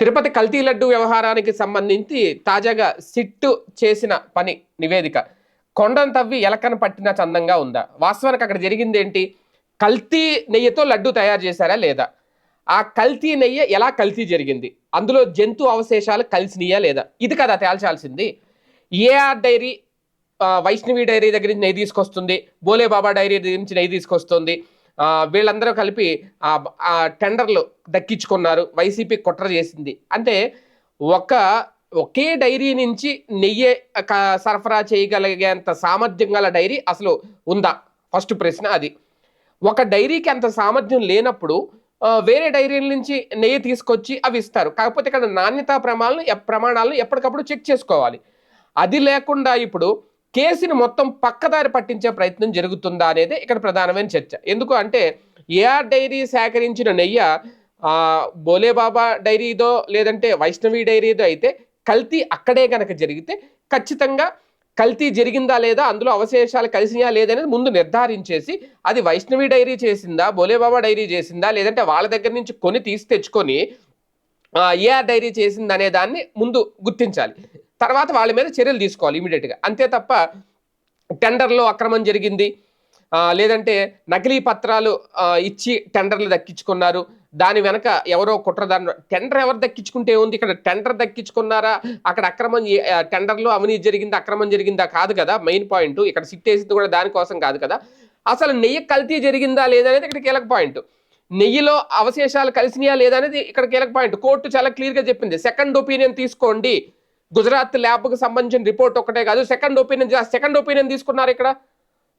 తిరుపతి కల్తీ లడ్డు వ్యవహారానికి సంబంధించి తాజాగా సిట్టు చేసిన పని నివేదిక. కొండను తవ్వి ఎలకను పట్టిన చందంగా ఉందా? వాస్తవానికి అక్కడ జరిగింది ఏంటి? కల్తీ నెయ్యితో లడ్డు తయారు చేశారా లేదా? ఆ కల్తీ నెయ్యి ఎలా కల్తీ జరిగింది? అందులో జంతు అవశేషాలు కలిసినయా లేదా? ఇది కదా తేల్చాల్సింది. A R dairy Vaishnavi dairy దగ్గర నుంచి నెయ్యి తీసుకొస్తుంది. బోలే బాబా డైరీ దగ్గర నుంచి నెయ్యి తీసుకొస్తుంది. వీళ్ళందరూ కలిపి ఆ టెండర్లు దక్కించుకున్నారు వైసీపీ కుట్ర చేసింది. అంటే ఒక ఒకే డైరీ నుంచి నెయ్యి సరఫరా చేయగలిగేంత సామర్థ్యం గల డైరీ అసలు ఉందా? ఫస్ట్ ప్రశ్న అది. ఒక డైరీకి అంత సామర్థ్యం లేనప్పుడు వేరే డైరీల నుంచి నెయ్యి తీసుకొచ్చి అవి ఇస్తారు. కాకపోతే ఇక్కడ నాణ్యతా ప్రమాణాలను ప్రమాణాలను ఎప్పటికప్పుడు చెక్ చేసుకోవాలి. అది లేకుండా ఇప్పుడు కేసుని మొత్తం పక్కదారి పట్టించే ప్రయత్నం జరుగుతుందా అనేది ఇక్కడ ప్రధానమైన చర్చ. ఎందుకు అంటే ఏఆర్ డైరీ సేకరించిన నెయ్యి బోలేబాబా డైరీదో లేదంటే వైష్ణవి డైరీదో అయితే కల్తీ అక్కడే కనుక జరిగితే ఖచ్చితంగా కల్తీ జరిగిందా లేదా అందులో అవశేషాలు కలిసినాయా లేదనేది ముందు నిర్ధారించేసి అది వైష్ణవి డైరీ చేసిందా బోలేబాబా డైరీ చేసిందా లేదంటే వాళ్ళ దగ్గర నుంచి కొని తీసి తెచ్చుకొని ఏఆర్ డైరీ చేసిందనే దాన్ని ముందు గుర్తించాలి. తర్వాత వాళ్ళ మీద చర్యలు తీసుకోవాలి ఇమీడియట్గా. అంతే తప్ప టెండర్లో అక్రమం జరిగింది. లేదంటే నకిలీ పత్రాలు ఇచ్చి టెండర్లు దక్కించుకున్నారు. దాని వెనక ఎవరో కుట్ర దాని టెండర్ ఎవరు దక్కించుకుంటే ఉంది ఇక్కడ టెండర్ దక్కించుకున్నారా? అక్కడ అక్రమం టెండర్లో అవినీతి జరిగింది? అక్రమం జరిగిందా? కాదు కదా. Main point. ఇక్కడ సిట్ వేసింది కూడా దానికోసం కాదు కదా. అసలు నెయ్యి కల్తీ జరిగిందా లేదా అనేది ఇక్కడ కీలక పాయింట్. నెయ్యిలో అవశేషాలు కలిసినాయా లేదా అనేది ఇక్కడ కీలక పాయింట్. కోర్టు చాలా క్లియర్గా చెప్పింది. సెకండ్ ఒపీనియన్ తీసుకోండి. గుజరాత్ ల్యాబ్కు సంబంధించిన రిపోర్ట్ ఒకటే కాదు సెకండ్ ఒపీనియన్ సెకండ్ ఒపీనియన్ తీసుకున్నారు ఇక్కడ.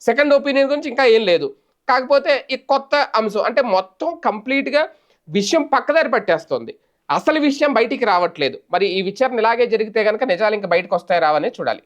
సెకండ్ ఒపీనియన్ గురించి ఇంకా ఏం లేదు. కాకపోతే ఈ కొత్త అంశం అంటే మొత్తం కంప్లీట్గా విషయం పక్కదారి పట్టేస్తుంది. అసలు విషయం బయటికి రావట్లేదు. మరి ఈ విచారణ ఇలాగే జరిగితే కనుక నిజాలు ఇంకా బయటకు వస్తాయి రావనే చూడాలి.